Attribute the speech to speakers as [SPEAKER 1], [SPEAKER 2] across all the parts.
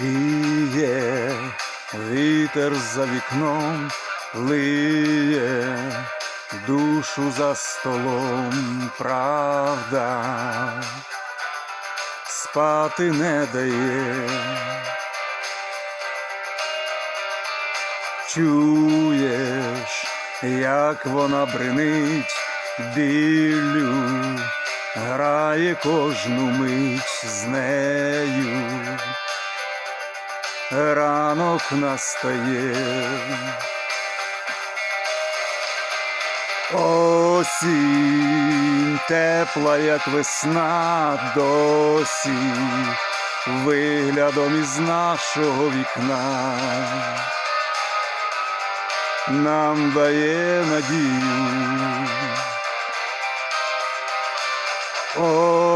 [SPEAKER 1] Віє, вітер за вікном лиє, душу за столом правда, спати не дає. Чуєш, як вона бренить біллю, грає кожну мить з нею ранок настає. Осінь тепла, як весна досі, виглядом із нашого вікна нам дає надію.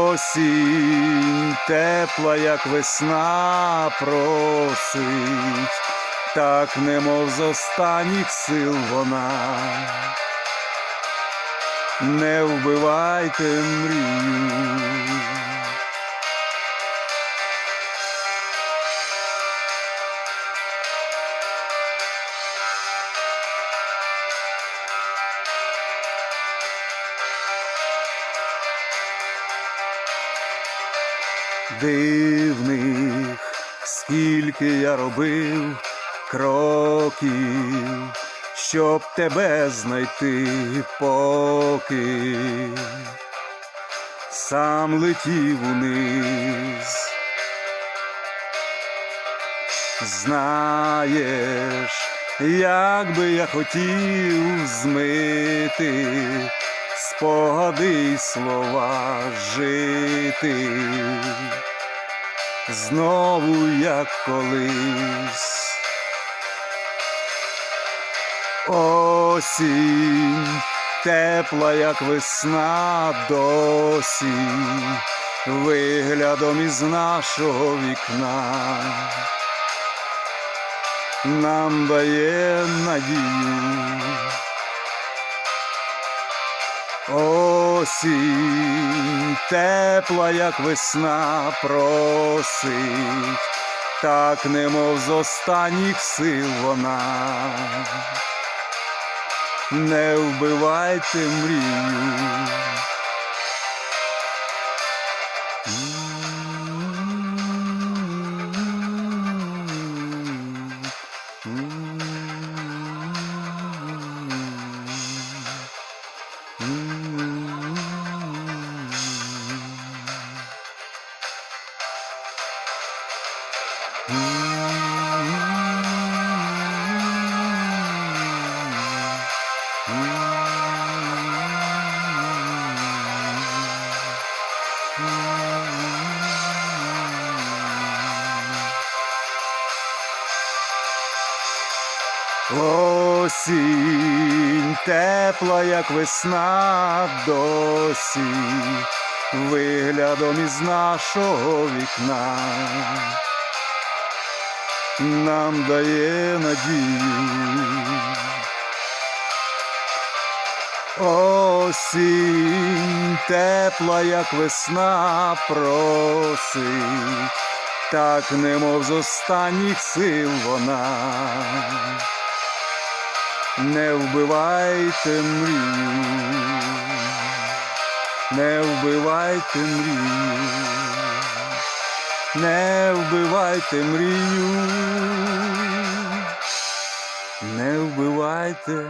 [SPEAKER 1] Осінь тепла, як весна просить, так немов з останніх сил вона. Не вбивайте мрію. Дивних, скільки я робив кроків, щоб тебе знайти, поки сам летів униз. Знаєш, як би я хотів змити спогади й слова жити знову як колись. Осінь тепла, як весна досі, виглядом із нашого вікна нам дає надію. Осінь тепла, як весна просить, так немов з останніх сил вона. Не вбивайте мрію. Осінь тепла, як весна досі, виглядом із нашого вікна нам дає надію. Осінь тепла, як весна просить, так немов з останніх сил вона. Не вбивайте мрію, не вбивайте мрію, не вбивайте мрію, не вбивайте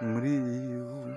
[SPEAKER 1] мрію.